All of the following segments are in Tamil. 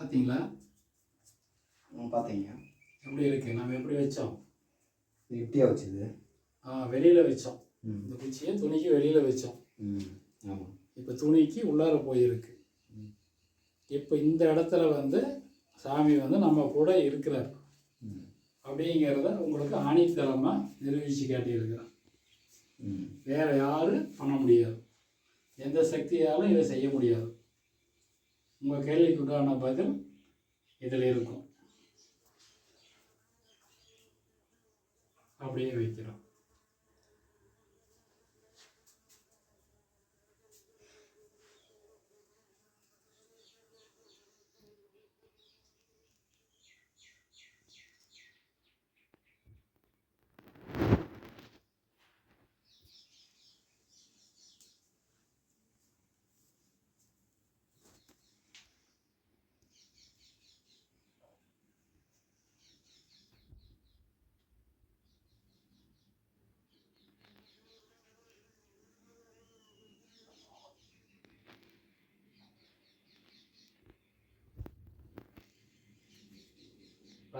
பார்த்தீங்களா பார்த்தீங்க எப்படி இருக்கு? நம்ம எப்படி வச்சோம்? இப்படியா வச்சுது. ஆ வெளியில் வச்சோம். இந்த குச்சியை துணிக்கு வெளியில் வச்சோம். ஆமாம் இப்போ துணிக்கு உள்ளார போயிருக்கு. இப்போ இந்த இடத்துல வந்து சாமி வந்து நம்ம கூட இருக்கிறார். அப்படிங்கிறத உங்களுக்கு ஆணித்தரமாக நிரூபித்து காட்டியிருக்கிறேன் ம். வேற யாரும் பண்ண முடியாது. எந்த சக்தியாலும் இதை செய்ய முடியாது. உங்கள் கேள்விக்கு உண்டான பதில் இதில் இருக்கும். அப்படியே வைக்கிறோம்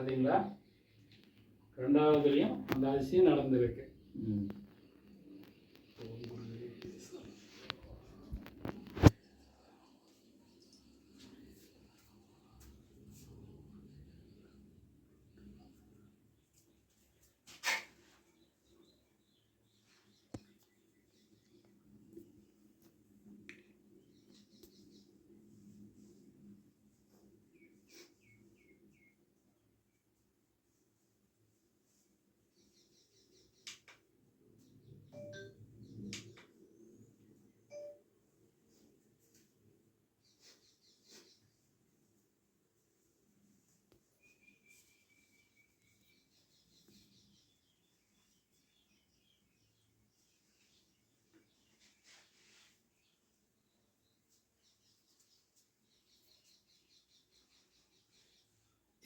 பார்த்தீங்களா ரெண்டாவதுலேயும் அந்த அதிசயம் நடந்திருக்கு ம்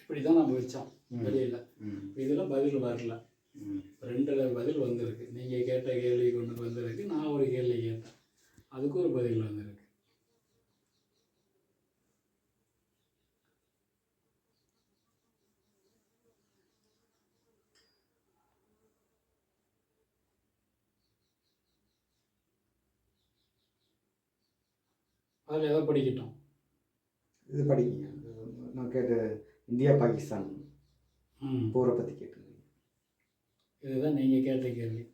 இப்படி தான் நம்ம வச்சோம். வெளியில். இதில் பதில் வரல. ம். ரெண்டில் பதில் வந்திருக்கு. நீங்கள் கேட்ட கேள்வி கொண்டு வந்திருக்கு. நான் ஒரு கேள்வி கேட்டேன். அதுக்கு ஒரு பதில் வந்திருக்கு. அதில் எதை படிக்கட்டும். இது படிங்க. நான் கேட்ட இந்தியா பாகிஸ்தான் ம். போரை பற்றி கேட்டிருந்தீங்க இதுதான் நீங்கள் கேட்ட கேள்வி.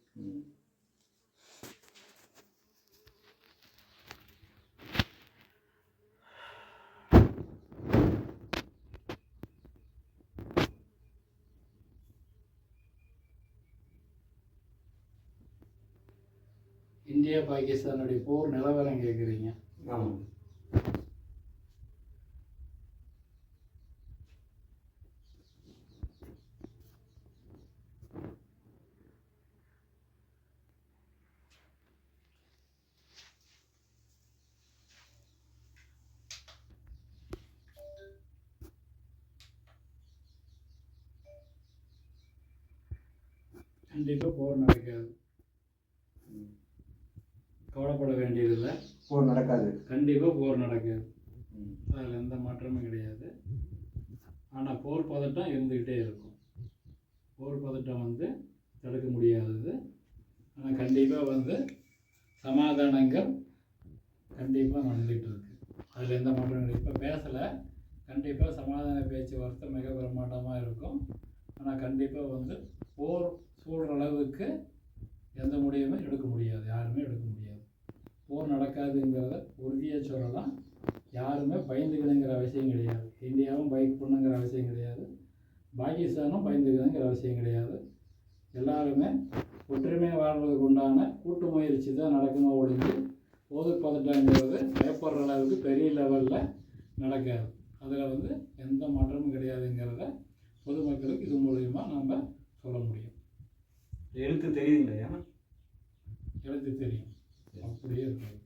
இந்தியா பாகிஸ்தானுடைய போர் நிலவரம் கேட்குறீங்க ஆமாம் கண்டிப்பாக போர் நடக்காது. கவலைப்பட வேண்டியதில்லை. போர் நடக்காது. கண்டிப்பாக போர் நடக்காது. அதில் எந்த மாற்றமும் கிடையாது. ஆனால் போர் பதட்டம் இருந்துக்கிட்டே இருக்கும். போர் பதட்டம் வந்து தடுக்க முடியாதது. ஆனால் கண்டிப்பாக வந்து சமாதானங்கள் கண்டிப்பாக நடந்துகிட்டு இருக்கு. அதில் எந்த மாற்றமும் கிடையாது. இப்போ பேசலை. கண்டிப்பாக சமாதான பேச்சுவார்த்தை மிக பிரம்மாண்டமாக இருக்கும். ஆனால் கண்டிப்பாக வந்து போர் அளவுக்கு எந்த முடிவுமே எடுக்க முடியாது. யாருமே எடுக்க முடியாது. போர் நடக்காதுங்கிறத உறுதியாக சொல்லலாம். யாருமே பயந்துக்கணுங்கிற அவசியம் கிடையாது. இந்தியாவும் பயப்படுங்கிற அவசியம் கிடையாது. பாகிஸ்தானும் பயந்துக்கணுங்கிற அவசியம் கிடையாது. எல்லாருமே ஒற்றுமையாக வாழ்வதற்கு உண்டான கூட்டு முயற்சி தான் நடக்குமா ஒழிஞ்சு போது பதட்டங்கிறது பயப்படுற அளவுக்கு பெரிய லெவலில் நடக்காது. அதில் வந்து எந்த மாற்றமும் கிடையாதுங்கிறத பொதுமக்களுக்கு இது மூலயமா நம்ம சொல்ல முடியும். எழுத்து தெரியுதுங்களா எழுத்து தெரியும். அப்படியே இருக்கும்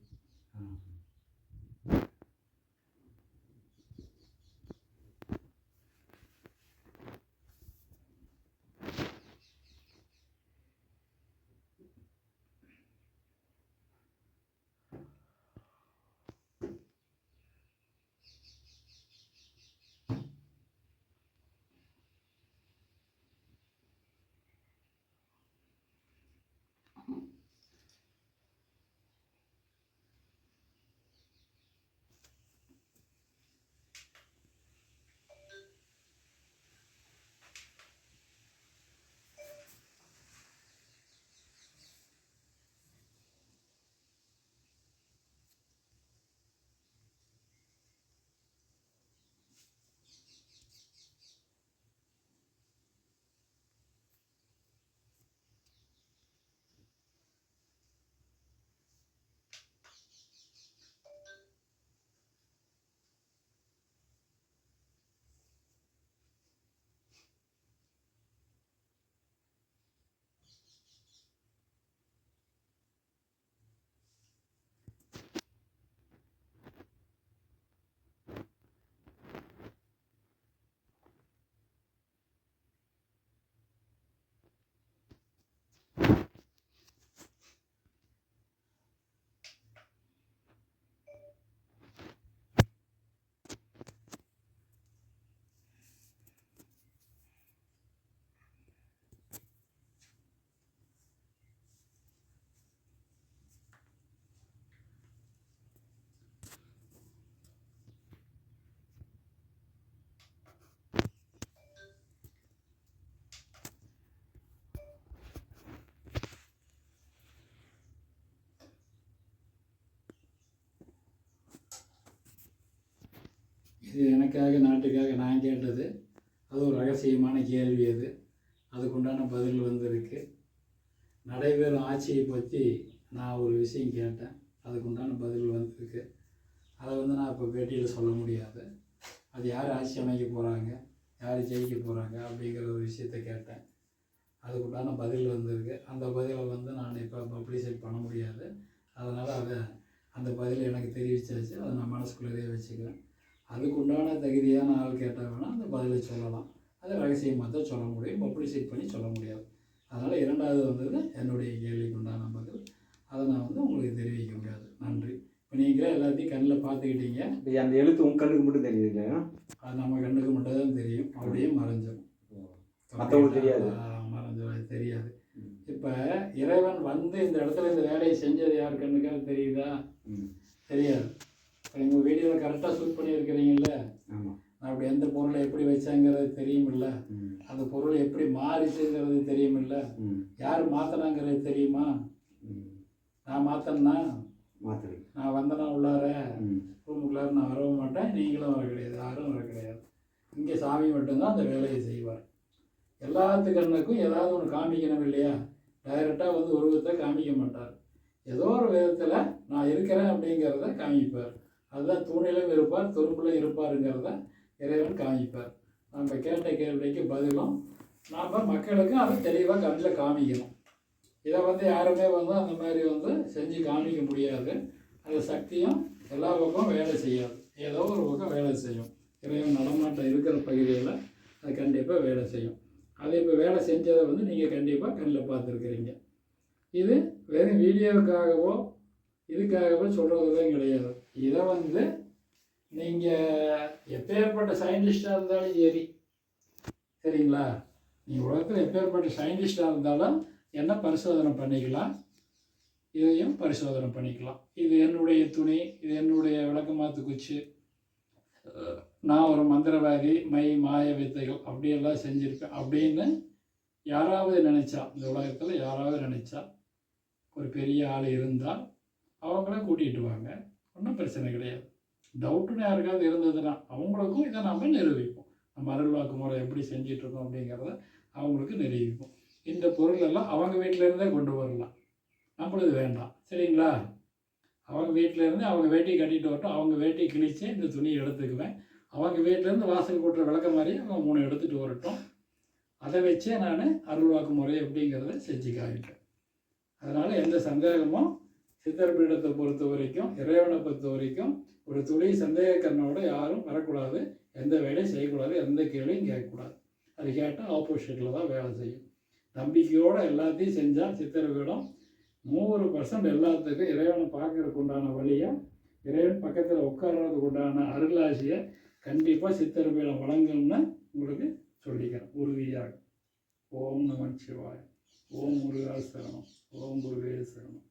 you இது எனக்காக நாட்டுக்காக நான் கேட்டது. அது ஒரு ரகசியமான கேள்வி அது. அதுக்குண்டான பதில் வந்திருக்கு. நடைபெறும் ஆட்சியை பற்றி நான் ஒரு விஷயம் கேட்டேன். அதுக்குண்டான பதில் வந்திருக்கு. அதை வந்து நான் இப்போ பேட்டியில் சொல்ல முடியாது. அது யார் ஆட்சி அமைக்க போகிறாங்க யார் ஜெயிக்க போகிறாங்க அப்படிங்கிற ஒரு விஷயத்த கேட்டேன். அதுக்குண்டான பதில் வந்திருக்கு. அந்த பதிலை வந்து நான் இப்போ பப்ளிசைட் பண்ண முடியாது. அதனால் அதை அந்த பதில் எனக்கு தெரிவிச்சாச்சு. அதை நான் மனசுக்குள்ளேயே வச்சுக்கிறேன். அதுக்குண்டான தகுதியான ஆள் கேட்டால் வேணால் அந்த பதிலை சொல்லலாம். அது ரகசியமாக தான் சொல்ல முடியும். பப்ளிசைட் பண்ணி சொல்ல முடியாது. அதனால் இரண்டாவது வந்தது என்னுடைய கேள்விக்கு உண்டான பதில். அதை நான் வந்து உங்களுக்கு தெரிவிக்க முடியாது. நன்றி. இப்போ நீங்களே எல்லாத்தையும் கண்ணில் பார்த்துக்கிட்டீங்க. அந்த எழுத்து உங்க கண்ணுக்கு மட்டும் தெரியுது இல்லையா? அது நம்ம கண்ணுக்கு மட்டும் தான் தெரியும். அப்படியே மறைஞ்சிடும் மற்றவங்களுக்கு தெரியாது. மறைஞ்சிடும் தெரியாது. இப்போ இறைவன் வந்து இந்த இடத்துல இந்த வேலையை செஞ்சது யார் கண்ணுக்காவது தெரியுதா? தெரியாது. நீங்கள் வீடியோவில் கரெக்டாக ஷூட் பண்ணியிருக்கிறீங்கல்ல? ஆமாம் அப்படி எந்த பொருளை எப்படி வச்சாங்கிறது தெரியுமில்ல. அந்த பொருள் எப்படி மாறிச்சுங்கிறது தெரியுமில்ல. யார் மாற்றினாங்கிறது தெரியுமா? நான் மாற்றினா மாற்றுறீங்க நான் வந்தேன்னா உள்ளார? ரூமுக்குள்ளார நான் வரவும் மாட்டேன். நீங்களும் வர கிடையாது. யாரும் வர கிடையாது. இங்கே சாமி மட்டும்தான் அந்த வேலையை செய்வார். எல்லாத்து கண்ணுக்கும் ஏதாவது ஒன்று காமிக்கணும் இல்லையா? டைரெக்டாக வந்து உருவத்தை காமிக்க மாட்டார். ஏதோ ஒரு விதத்தில் நான் இருக்கிறேன் அப்படிங்கிறத காமிப்பார். அதுதான் தூணிலும் இருப்பார் துரும்பிலும் இருப்பாருங்கிறத இறைவன் காமிப்பார் நம்ம கேட்ட கேள்விக்கு பதிலும் நாம் மக்களுக்கு அதை தெளிவாக கண்ணில் காமிக்கணும். இதை வந்து யாருமே வந்து அந்த மாதிரி வந்து செஞ்சு காமிக்க முடியாது. அந்த சக்தியும் எல்லா பக்கமும் வேலை செய்யாது. ஏதோ ஒரு பக்கம் வேலை செய்யும். இறைவன் நடமாட்டம் இருக்கிற பகுதியில் அது கண்டிப்பாக வேலை செய்யும். அதை இப்போ வேலை செஞ்சதை வந்து நீங்கள் கண்டிப்பாக கண்ணில் பார்த்துருக்குறீங்க. இது வெறும் வீடியோவுக்காகவோ இதுக்காகவோ சொல்கிறதுலாம் கிடையாது. இதை வந்து நீங்கள் எப்பேற்பட்ட சயின்டிஸ்டாக இருந்தாலும் சரி சரிங்களா? நீங்கள் உலகத்தில் எப்பேற்பட்ட சயின்டிஸ்டாக இருந்தாலும் என்ன பரிசோதனை பண்ணிக்கலாம்? இதையும் பரிசோதனை பண்ணிக்கலாம். இது என்னுடைய துணி இது என்னுடைய விளக்கமாத்து குச்சி நான் ஒரு மந்திரவாதி மை மாய வித்தைகள் அப்படியெல்லாம் செஞ்சுருப்பேன் அப்படின்னு யாராவது நினச்சா இந்த உலகத்தில் யாராவது நினச்சா ஒரு பெரிய ஆள் இருந்தால் அவங்கள கூட்டிகிட்டு வாங்க. ஒன்றும் பிரச்சனை கிடையாது. டவுட்டுன்னு யாருக்காவது இருந்ததுன்னா அவங்களுக்கும் இதை நம்ம நிரூபிப்போம். நம்ம அருள்வாக்கு முறை எப்படி செஞ்சிட்ருக்கோம் அப்படிங்கிறத அவங்களுக்கு நிரூபிப்போம். இந்த பொருள் எல்லாம் அவங்க வீட்டிலேருந்தே கொண்டு வரலாம். நம்மளுது வேண்டாம். சரிங்களா? அவங்க வீட்டிலேருந்து அவங்க வேட்டியை கட்டிட்டு வரட்டும். அவங்க வேட்டியை கிழிச்சு இந்த துணியை எடுத்துக்குவேன். அவங்க வீட்டிலேருந்து வாசல் கூட்டுற விளக்க மாதிரி அவங்க மூணு எடுத்துகிட்டு வரட்டும். அதை வச்சே நான் அருள்வாக்கு முறை எப்படிங்கிறத செஞ்சு காமிப்பேன் அதனால் எந்த சந்தேகமும் சித்தர் பீடத்தை பொறுத்த வரைக்கும் இறைவனை பொறுத்த வரைக்கும் ஒரு துளி சந்தேக யாரும் வரக்கூடாது. எந்த வேலையும் செய்யக்கூடாது. எந்த கேள்வியும் கேட்கக்கூடாது. அது கேட்டால் ஆப்போசிட்டில் தான் வேலை செய்யும். நம்பிக்கையோடு எல்லாத்தையும் செஞ்சால் சித்திர பீடம் நூறு பர்சன்ட் எல்லாத்துக்கும் இறைவனை பார்க்கறதுக்கு உண்டான வழியை இறைவன் பக்கத்தில் உட்கார்றதுக்கு உண்டான அருளாசியை கண்டிப்பாக சித்திர பீடம் வழங்கும்னு உங்களுக்கு சொல்லிக்கிறேன். உறுதியாக. ஓம் நமன் சிவாய் ஓம் முருகா சரணம் ஓம் முருகே சரணம்